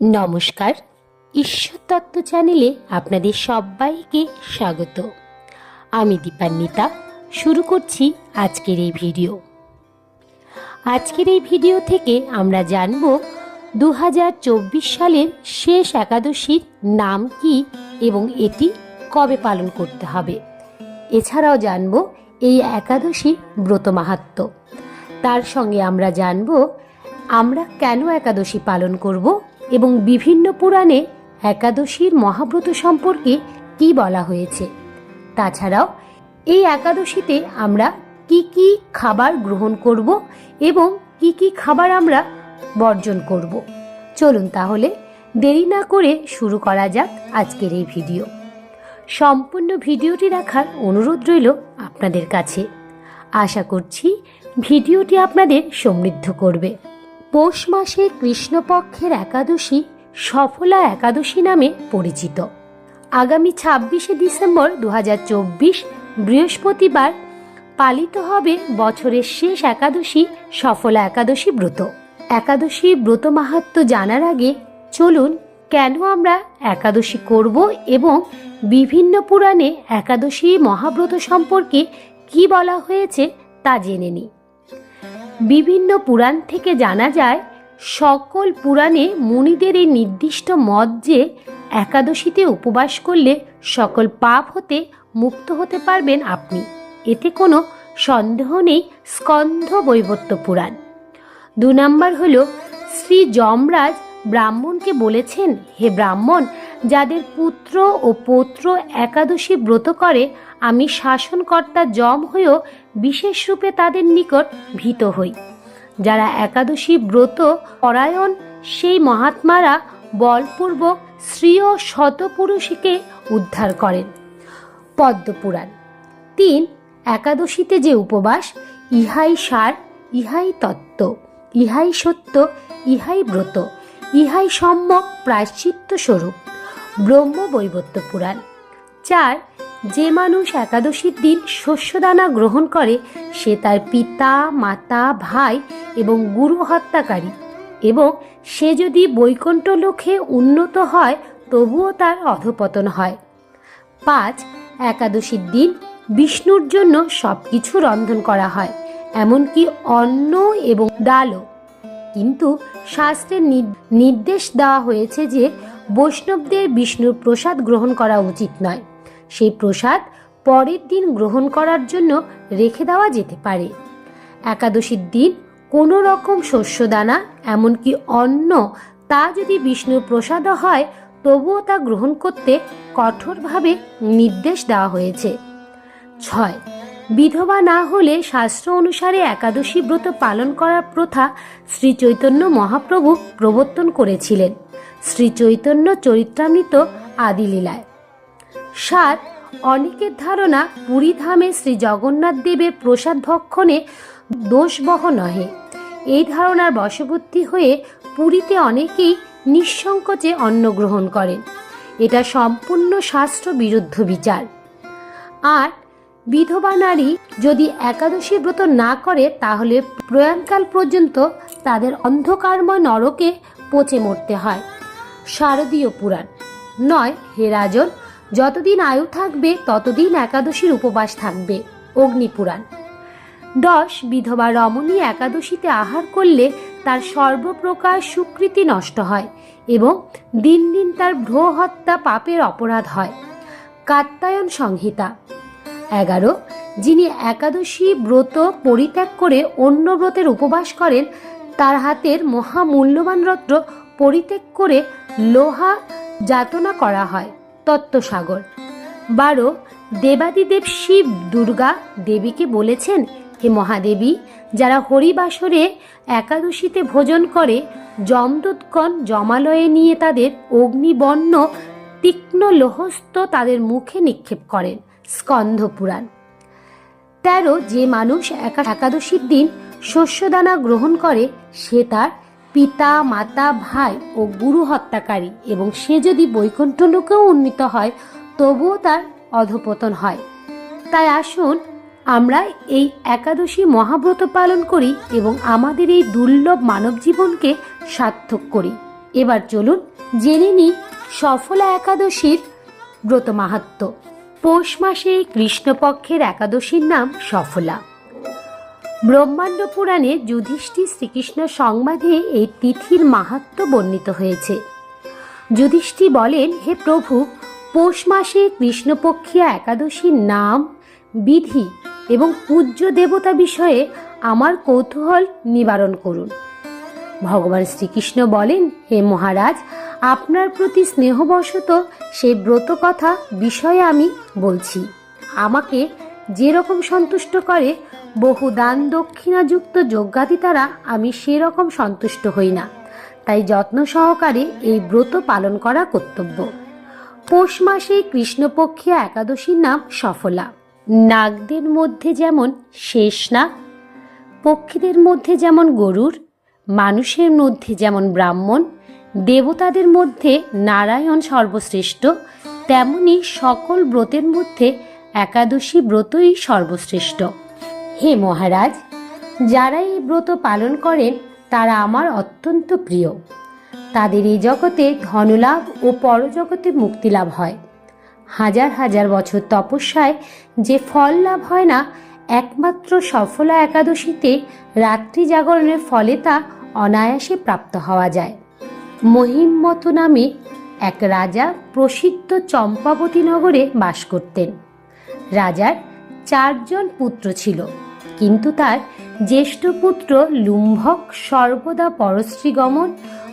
নমস্কার। ঈশ্বর তত্ত্ব চ্যানেলে আপনাদের সবাইকে স্বাগত। আমি দীপান্বিতা। শুরু করছি আজকের এই ভিডিও। আজকের এই ভিডিও থেকে আমরা জানব দু হাজার চব্বিশ সালের শেষ একাদশীর নাম কি এবং এটি কবে পালন করতে হবে। এছাড়াও জানব এই একাদশীর ব্রত মাহাত্ম্য। তার সঙ্গে আমরা জানব আমরা কেন একাদশী পালন করব এবং বিভিন্ন পুরাণে একাদশীর মহাব্রত সম্পর্কে কি বলা হয়েছে। তাছাড়াও, এই একাদশীতে আমরা কি কি খাবার গ্রহণ করব এবং কি কি খাবার আমরা বর্জন করব। চলুন তাহলে দেরি না করে শুরু করা যাক আজকের এই ভিডিও। সম্পূর্ণ ভিডিওটি দেখার অনুরোধ রইল আপনাদের কাছে। আশা করছি ভিডিওটি আপনাদের সমৃদ্ধ করবে। পৌষ মাসে কৃষ্ণপক্ষের একাদশী সফলা একাদশী নামে পরিচিত। আগামী ছাব্বিশে ডিসেম্বর দু হাজার চব্বিশ বৃহস্পতিবার পালিত হবে বছরের শেষ একাদশী সফলা একাদশী ব্রত। একাদশী ব্রত মাহাত্ম জানার আগে চলুন কেন আমরা একাদশী করব এবং বিভিন্ন পুরাণে একাদশী মহাব্রত সম্পর্কে কি বলা হয়েছে তা জেনে নিই। বিভিন্ন পুরাণ থেকে জানা যায়, সকল পুরাণে মুনিদের এই নির্দিষ্ট মত যে একাদশীতে উপবাস করলে সকল পাপ হতে, মুক্ত হতে পারবেন আপনি। এতে কোনো সন্দেহ নেই স্কন্ধ বৈবত্য পুরাণ। দু নম্বর হল, শ্রী যমরাজ ব্রাহ্মণকে বলেছেন, হে ব্রাহ্মণ যাদের পুত্র ও পৌত্র একাদশী ব্রত করে, আমি শাসনকর্তা জম হয়েও বিশেষ রূপে তাদের নিকট ভীত হই। যারা একাদশী ব্রত পরায়ণ, সেই মহাত্মারা বলপূর্বক শ্রী ও শতপুরুষীকে উদ্ধার করেন। পদ্মপুরাণ। তিন, একাদশীতে যে উপবাস, ইহাই সার, ইহাই তত্ত্ব, ইহাই সত্য, ইহাই ব্রত, ইহাই সম্যক প্রায়শ্চিত্ত স্বরূপ ব্রহ্ম বৈবত্য পুরাণ। চার, যে মানুষ একাদশীর দিন শস্যদানা গ্রহণ করে, সে তার পিতা, মাতা, ভাই এবং গুরু হত্যাকারী এবং সে যদি বৈকুণ্ঠ লোকে উন্নত হয়, তবুও তার অধপতন হয়। পাঁচ, একাদশীর দিন বিষ্ণুর জন্য সব কিছু রন্ধন করা হয়, এমনকি অন্ন এবং ডালও। কিন্তু শাস্ত্রের নির- নির্দেশ দেওয়া হয়েছে যে বৈষ্ণবদের বিষ্ণুর প্রসাদ গ্রহণ করা উচিত নয়। সেই প্রসাদ পরের দিন গ্রহণ করার জন্য রেখে দেওয়া যেতে পারে। একাদশীর দিন কোনো রকম শস্যদানা, এমনকি অন্ন, তা যদি বিষ্ণুর প্রসাদও হয়, তবুও তা গ্রহণ করতে কঠোরভাবে নির্দেশ দেওয়া হয়েছে। ছয়। বিধবা না হলে শাস্ত্র অনুসারে একাদশী ব্রত পালন করার প্রথা শ্রী চৈতন্য মহাপ্রভু প্রবর্তন করেছিলেন। শ্রী চৈতন্য চরিত্রামৃত আদিলীলায়। সাত অনেকের ধারণা পুরী ধামে শ্রী জগন্নাথ দেবের প্রসাদ ভক্ষণে দোষবহ নহে। এই ধারণার বশবর্তী হয়ে পুরীতে অনেকেই নিঃসংকোচে অন্ন গ্রহণ করেন। এটা সম্পূর্ণ শাস্ত্র বিরুদ্ধ বিচার। আর বিধবা নারী যদি একাদশী ব্রত না করে, তাহলে প্রয়াণকাল পর্যন্ত তাদের অন্ধকারময় নরকে পচে মরতে হয়। শারদীয় পুরাণ। নয়, হে রাজন, যতদিন আয়ু থাকবে, ততদিন একাদশীর উপবাস থাকবে, অগ্নিপুরাণ। দশ, বিধবা রমণী একাদশীতে আহার করলে তার সর্বপ্রকার সুকৃতি নষ্ট হয় এবং দিন দিন তার ভ্রো হত্যা পাপের অপরাধ হয়। কাত্তায়ন সংহিতা। এগারো, যিনি একাদশী ব্রত পরিত্যাগ করে অন্য ব্রতের উপবাস করেন, তার হাতের মহামূল্যবান রত্ন পরিত্যাগ করে লোহা যাতনা করা হয়, তত্ত্বসাগর। বারো, দেবাদিদেব শিব দুর্গা দেবীকে বলেছেন, হে মহাদেবী, যারা হরিবাসরে একাদশীতে ভোজন করে, যমদূতগণ জমালয়ে নিয়ে তাদের অগ্নিবর্ণ তীক্ষ্ণ লোহস্ত তাদের মুখে নিক্ষেপ করেন। স্কন্ধ পুরাণ তেরো, যে মানুষ একা, একাদশীর দিন শস্যদানা গ্রহণ করে, সে তার পিতা, মাতা, ভাই ও গুরু হত্যাকারী এবং সে যদি বৈকুণ্ঠ লোকেও উন্নীত হয়, তবুও তার অধপতন হয়। তাই আসুন, আমরা এই একাদশী মহাব্রত পালন করি এবং আমাদের এই দুর্লভ মানব জীবনকে সার্থক করি। এবার চলুন জেনে নিই সফলা একাদশীর ব্রত মাহাত্ম্য। পৌষ মাসে কৃষ্ণপক্ষের একাদশীর নাম সফলা। ব্রহ্মাণ্ড পুরাণে যুধিষ্ঠির শ্রীকৃষ্ণ সংবাদে এই তিথির মাহাত্ম্য বর্ণিত হয়েছে। যুধিষ্ঠি বলেন, হে প্রভু, পৌষ মাসে কৃষ্ণপক্ষিয়া একাদশীর নাম, বিধি এবং পূজ্য দেবতা বিষয়ে আমার কৌতূহল নিবারণ করুন। ভগবান শ্রীকৃষ্ণ বলেন, হে মহারাজ, আপনার প্রতি স্নেহবশত সেই ব্রত কথা বিষয়ে আমি বলছি। আমাকে যেরকম সন্তুষ্ট করে, বহু দান দক্ষিণাযুক্ত যজ্ঞাদি দ্বারা আমি সেরকম সন্তুষ্ট হই না। তাই যত্ন সহকারে এই ব্রত পালন করা কর্তব্য। পৌষ মাসে কৃষ্ণপক্ষিয়া একাদশীর নাম সফলা। নাগদের মধ্যে যেমন শেষ নাগ পক্ষীদের মধ্যে যেমন গরুর, মানুষের মধ্যে যেমন ব্রাহ্মণ, দেবতাদের মধ্যে নারায়ণ সর্বশ্রেষ্ঠ, তেমনি সকল ব্রতের মধ্যে একাদশী ব্রতই সর্বশ্রেষ্ঠ। হে মহারাজ, যারা এই ব্রত পালন করেন, তারা আমার অত্যন্ত প্রিয়। তাদের এই জগতে ধনলাভ ও পরজগতে মুক্তিলাভ হয়। হাজার হাজার বছর তপস্যায় যে ফল লাভ হয় না, একমাত্র সফলা একাদশীতে রাত্রি জাগরণের ফলে তা অনায়াসে প্রাপ্ত হওয়া যায়। মহিম্মত নামে এক রাজা প্রসিদ্ধ চম্পাবতী নগরে বাস করতেন। রাজার চারজন পুত্র ছিল। কিন্তু তার জ্যেষ্ঠ পুত্র লুম্ভক সর্বদা পরশ্রীগমন,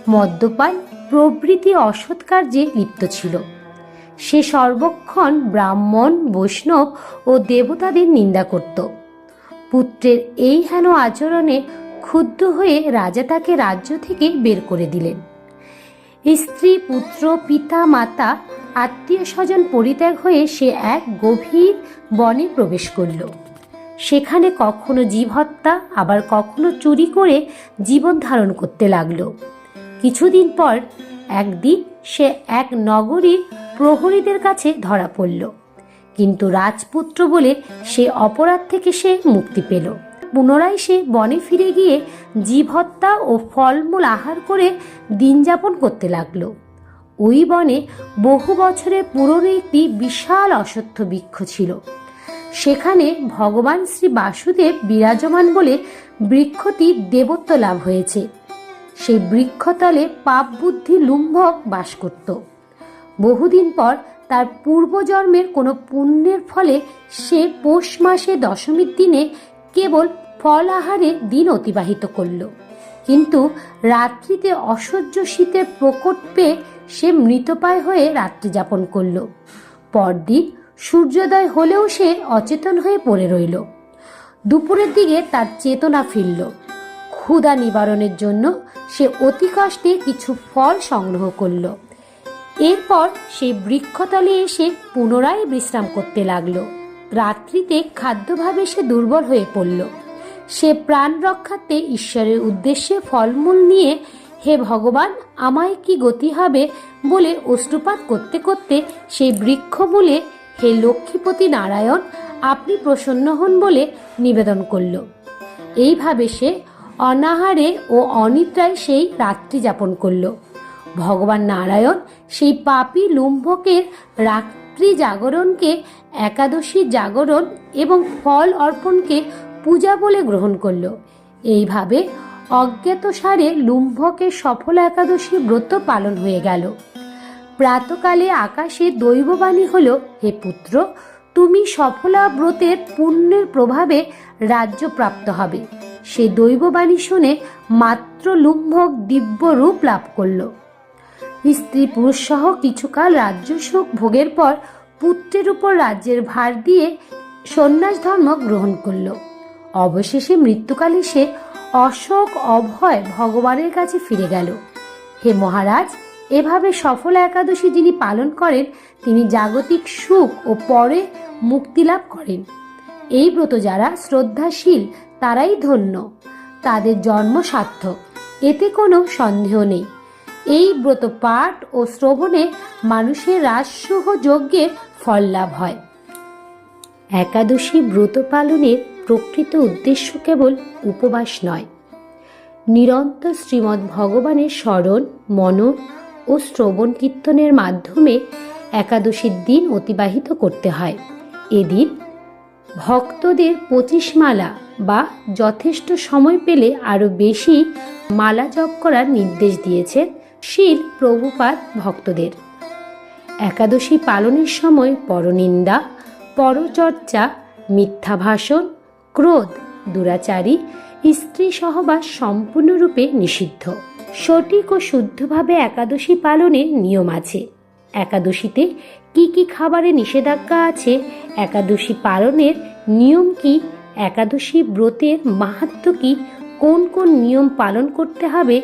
মদ্যপান, প্রভৃতি অসৎ কার্যে লিপ্ত ছিল। সে সর্বক্ষণ ব্রাহ্মণ, বৈষ্ণব ও দেবতাদের নিন্দা করত। পুত্রের এই হেন আচরণে ক্ষুব্ধ হয়ে রাজা তাকে রাজ্য থেকে বের করে দিলেন। স্ত্রী, পুত্র, পিতা, মাতা আত্মীয় স্বজন পরিত্যাগ হয়ে সে এক গভীর বনে প্রবেশ করল। সেখানে কখনো জীব হত্যা, আবার কখনো চুরি করে জীবন ধারণ করতে লাগল। কিছুদিন পর একদিন সে এক নগরীর প্রহরীদের কাছে ধরা পড়ল। কিন্তু রাজপুত্র বলে সে অপরাধ থেকে সে মুক্তি পেল। পুনরায় সে বনে ফিরে গিয়ে জীব হত্যা ও ফলমূল আহার করে দিন যাপন করতে লাগল। ওই বনে বহু বছরের পুরনো একটি বিশাল অশ্বত্থ বৃক্ষ ছিল। সেখানে ভগবান শ্রী বাসুদেব বিরাজমান বলে বৃক্ষটি দেবত্ব লাভ হয়েছে। সেই বৃক্ষতলে পাপ বুদ্ধি লুম্ভক বাস করত। বহুদিন পর তার পূর্বজন্মের কোনো পুণ্যের ফলে সে পৌষ মাসে দশমীর দিনে কেবল ফল আহারে দিন অতিবাহিত করল। কিন্তু রাত্রিতে অসহ্য শীতের প্রকট পেয়ে সে মৃতপায় হয়ে রাত্রি যাপন করল। পরদিন সূর্যোদয় হলেও সে অচেতন হয়ে পড়ে রইল। দুপুরের দিকে তার চেতনা ফিরল। ক্ষুধা নিবারণের জন্য সে অতি কষ্টে কিছু ফল সংগ্রহ করল। এরপর সে বৃক্ষতলে এসে পুনরায় বিশ্রাম করতে লাগল। রাত্রিতে খাদ্যভাবে সে দুর্বল হয়ে পড়ল। সে প্রাণ রক্ষার্থে ঈশ্বরের উদ্দেশ্যে ফলমূল নিয়ে, হে ভগবান, আমায় কি গতি হবে? বলে অশ্রুপাত করতে করতে সেই বৃক্ষমূলে হে লক্ষ্মীপতি নারায়ণ, আপনি প্রসন্ন হন বলে নিবেদন করল। এইভাবে সে অনাহারে ও অনিদ্রায় সেই রাত্রি যাপন করল। ভগবান নারায়ণ সেই পাপী লুম্ভকের রাত্রি জাগরণকে, একাদশী জাগরণ এবং ফল অর্পণকে পূজা বলে গ্রহণ করল। এইভাবে অজ্ঞাতসারে লুম্ভকের সফল একাদশী ব্রত পালন হয়ে গেল। প্রাতকালে আকাশে দৈববাণী হল, হে পুত্র, তুমি সফলা ব্রতের পুণ্যের প্রভাবে রাজ্য প্রাপ্ত হবে। সে দৈববাণী শুনে মাত্র লুম্ভক দিব্য রূপ লাভ করল। স্ত্রী পুরুষ সহ কিছুকাল রাজ্য সুখ ভোগের পর পুত্রের উপর রাজ্যের ভার দিয়ে সন্ন্যাস ধর্ম গ্রহণ করল। অবশেষে মৃত্যুকালে সে অশোক অভয় ভগবানের কাছে ফিরে গেল। হে মহারাজ, এভাবে সফল একাদশী যিনি পালন করেন, তিনি জাগতিক সুখ ও পরে মুক্তি লাভ করেন। এই ব্রত যারা শ্রদ্ধাশীল, তারাই ধন্য। তাদের জন্ম সার্থক, এতে কোনো সন্দেহ নেই। এই ব্রত পাঠ ও শ্রবণে মানুষের রাজসহ যজ্ঞের ফল লাভ হয়। একাদশী ব্রত পালনের প্রকৃত উদ্দেশ্য কেবল উপবাস নয়। নিরন্তর শ্রীমদ্ ভগবানের স্মরণ, মনন ও শ্রবণ কীর্তনের মাধ্যমে একাদশীর দিন অতিবাহিত করতে হয়। এদিন ভক্তদের পঁচিশ মালা বা যথেষ্ট সময় পেলে আরও বেশি মালা জপ করার নির্দেশ দিয়েছে শিল প্রভুপাদ ভক্তদের। একাদশী পালনের সময় পরনিন্দা, পরচর্চা মিথ্যা ভাষণ ক্রোধ, দুরাচারী স্ত্রী সহবাস সম্পূর্ণরূপে নিষিদ্ধ। সঠিক ও শুদ্ধভাবে একাদশী পালনের নিয়ম আছে। একাদশীতে কি কি খাবারে নিষেধাজ্ঞা আছে? একাদশী পালনের নিয়ম কি? একাদশী ব্রতের মাহাত্ম কি? কোন কোন নিয়ম পালন করতে হবে?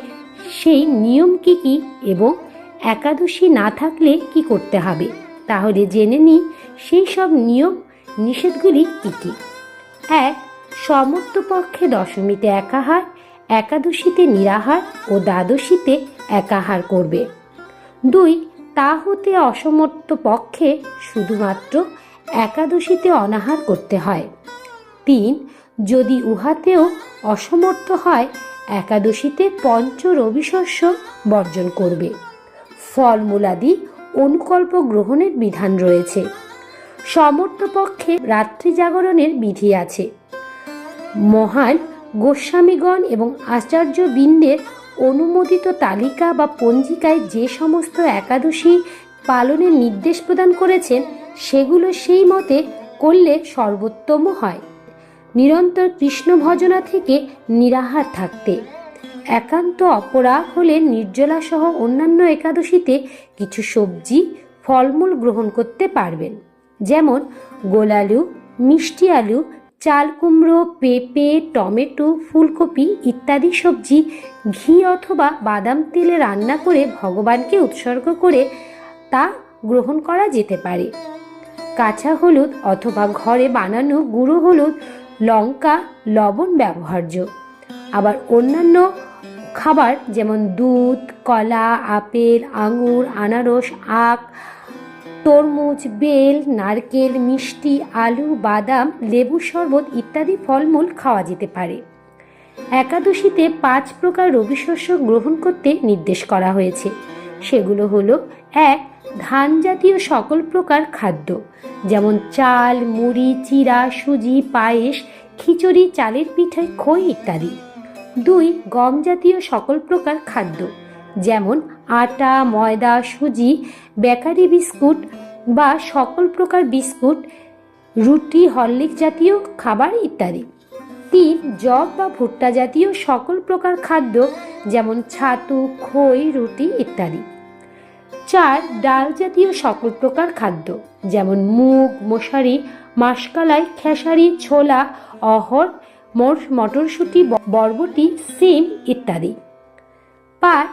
সেই নিয়ম কি কি? এবং একাদশী না থাকলে কি করতে হবে? তাহলে জেনে নিই, সেই সব নিয়ম নিষেধগুলি কী কি? এক, সমর্থ পক্ষে দশমীতে একাহার, একাদশীতে নিরাহার ও দ্বাদশীতে একাহার করবে। দুই তা হতে অসমর্থ পক্ষে শুধুমাত্র একাদশীতে অনাহার করতে হয়। তিন, যদি উহাতেও অসমর্থ হয়, একাদশীতে পঞ্চ রবিশস্য বর্জন করবে। ফলমূলাদি অনুকল্প গ্রহণের বিধান রয়েছে। সমর্থ পক্ষে রাত্রি জাগরণের বিধি আছে। মহান গোস্বামীগণ এবং আচার্য বৃন্দের অনুমোদিত তালিকা বা পঞ্জিকায় যে সমস্ত একাদশী পালনের নির্দেশ প্রদান করেছেন, সেগুলো সেই মতে করলে সর্বোত্তম হয়। নিরন্তর কৃষ্ণ ভজনা থেকে নিরাহার থাকতে। একান্ত অপরাগ হলে নির্জলা সহ অন্যান্য একাদশীতে কিছু সবজি, ফলমূল গ্রহণ করতে পারবেন। যেমন গোলালু মিষ্টি আলু, চাল কুমড়ো, পেঁপে, টমেটো, ফুলকপি ইত্যাদি সবজি, ঘি অথবা বাদাম তেলে রান্না করে ভগবানকে উৎসর্গ করে তা গ্রহণ করা যেতে পারে। কাঁচা হলুদ অথবা ঘরে বানানো গুঁড়ো হলুদ, লঙ্কা, লবণ ব্যবহার্য। আবার অন্যান্য খাবার যেমন দুধ, কলা, আপেল, আঙুর, আনারস, আখ তরমুজ, বেল, নারকেল, মিষ্টি, আলু, বাদাম, লেবু শরবত ইত্যাদি ফলমূল খাওয়া যেতে পারে। একাদশীতে পাঁচ প্রকার রবিশস্য গ্রহণ করতে নির্দেশ করা হয়েছে। সেগুলো হলো, এক ধান জাতীয় সকল প্রকার খাদ্য, যেমন চাল, মুড়ি চিরা সুজি, পায়েস, খিচুড়ি, চালের পিঠাই খই ইত্যাদি। দুই, গম জাতীয় সকল প্রকার খাদ্য যেমন আটা, ময়দা, সুজি, বেকারি বিস্কুট বা সকল প্রকার বিস্কুট, রুটি হরলিক জাতীয় খাবার ইত্যাদি। তিন জব বা ভুট্টা জাতীয় সকল প্রকার খাদ্য যেমন ছাতু, খই, রুটি ইত্যাদি। চার, ডাল জাতীয় সকল প্রকার খাদ্য যেমন মুগ, মশারি, মাসকালাই, খেসারি, ছোলা, অহর মটরশুঁটি বরবটি, সিম ইত্যাদি। পাঁচ,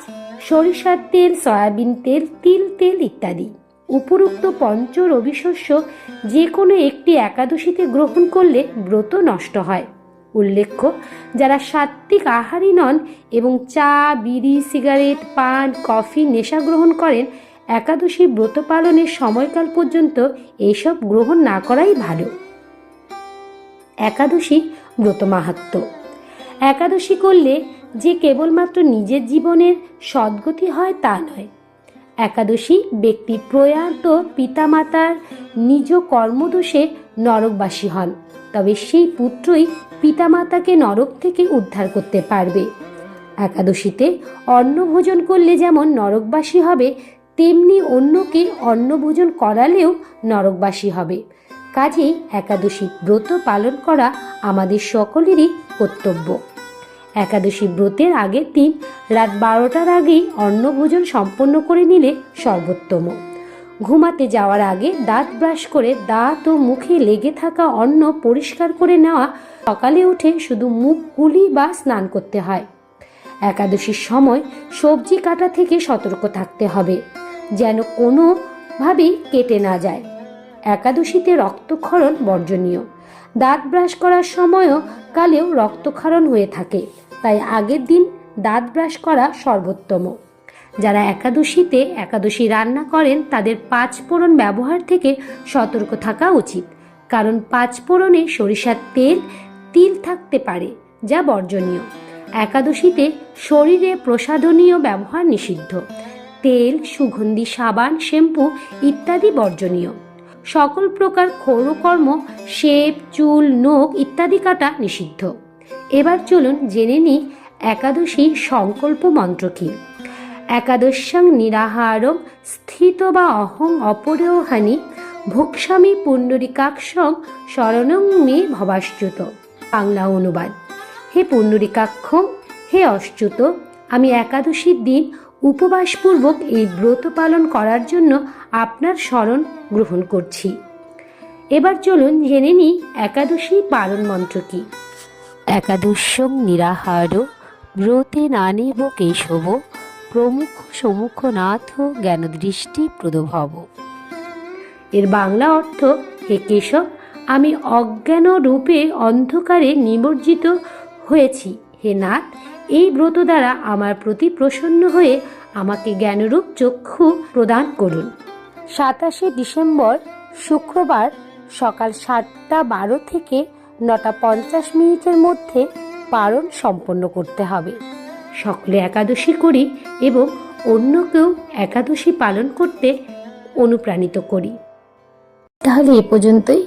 সরিষার তেল, সয়াবিন তেল, তিল তেল ইত্যাদি। উপরোক্ত পঞ্চ রবিশস্য যে কোনো একটি একাদশীতে গ্রহণ করলে ব্রত নষ্ট হয়। উল্লেখ্য, যারা সাত্ত্বিক আহারী নন এবং চা, বিড়ি, সিগারেট, পান, কফি, নেশা গ্রহণ করেন, একাদশী ব্রত পালনের সময়কাল পর্যন্ত এইসব গ্রহণ না করাই ভালো। একাদশী ব্রত মাহাত্ম্য। একাদশী করলে যে কেবলমাত্র নিজের জীবনের সদ্গতি হয় তা নয়। একাদশী ব্যক্তি প্রয়াত পিতামাতার নিজ কর্মদোষে নরকবাসী হন, তবে সেই পুত্রই পিতামাতাকে নরক থেকে উদ্ধার করতে পারবে। একাদশীতে অন্নভোজন করলে যেমন নরকবাসী হবে, তেমনি অন্যকে অন্নভোজন করালেও নরকবাসী হবে। কাজেই একাদশী ব্রত পালন করা আমাদের সকলেরই কর্তব্য। একাদশী ব্রতের আগের দিন রাত বারোটার আগেই অন্নভোজন সম্পন্ন করে নিলে সর্বোত্তম। ঘুমাতে যাওয়ার আগে দাঁত ব্রাশ করে দাঁত ও মুখে লেগে থাকা অন্ন পরিষ্কার করে নেওয়া সকালে উঠে শুধু মুখ কুলি বা স্নান করতে হয়। একাদশীর সময় সবজি কাটা থেকে সতর্ক থাকতে হবে, যেন কোনোভাবেই কেটে না যায়। একাদশীতে রক্তক্ষরণ বর্জনীয়। দাঁত ব্রাশ করার সময়ও কালেও রক্তক্ষরণ হয়ে থাকে। তাই আগের দিন দাঁত ব্রাশ করা সর্বোত্তম। যারা একাদশীতে একাদশী রান্না করেন, তাদের পাঁচ ফোড়ন ব্যবহার থেকে সতর্ক থাকা উচিত। কারণ পাঁচ ফোড়নে সরিষার তেল, তিল থাকতে পারে, যা বর্জনীয়। একাদশীতে শরীরে প্রসাধনীয় ব্যবহার নিষিদ্ধ। তেল, সুগন্ধি, সাবান, শ্যাম্পু ইত্যাদি বর্জনীয়। সকল প্রকার ক্ষৌরকর্ম শেপ, চুল, নখ ইত্যাদি কাটা নিষিদ্ধ। এবার চলুন জেনে নিই একাদশী সংকল্প মন্ত্র কী। একাদশ্যাং নিরাহারং স্থিত বা অহং অপরেহানি ভোক্সামি পুণ্ডরিকাক্ষং শরণং মে ভবাশ্চ্যুত। বাংলা অনুবাদ। হে পুণ্ডরিকাক্ষ, হে অশ্চ্যুত আমি একাদশীর দিন উপবাসপূর্বক এই ব্রত পালন করার জন্য আপনার স্মরণ গ্রহণ করছি। এবার চলুন জেনে নিই একাদশী পালন মন্ত্র কী। একাদশ্যং নিরাহার ব্রতে নানেব কেশব প্রমুখ সমুখ নাথ জ্ঞানদৃষ্টি প্রদভব। এর বাংলা অর্থ হে কেশব আমি অজ্ঞান রূপে অন্ধকারে নিমজ্জিত হয়েছি। হে নাথ এই ব্রত দ্বারা আমার প্রতি প্রসন্ন হয়ে আমাকে জ্ঞানরূপ চক্ষু প্রদান করুন। সাতাশে ডিসেম্বর শুক্রবার সকাল সাতটা বারো থেকে নটা পঞ্চাশ মিনিটের মধ্যে পালন সম্পন্ন করতে হবে। সকলে একাদশী করি এবং অন্যকেও একাদশী পালন করতে অনুপ্রাণিত করি। তাহলে এ পর্যন্তই।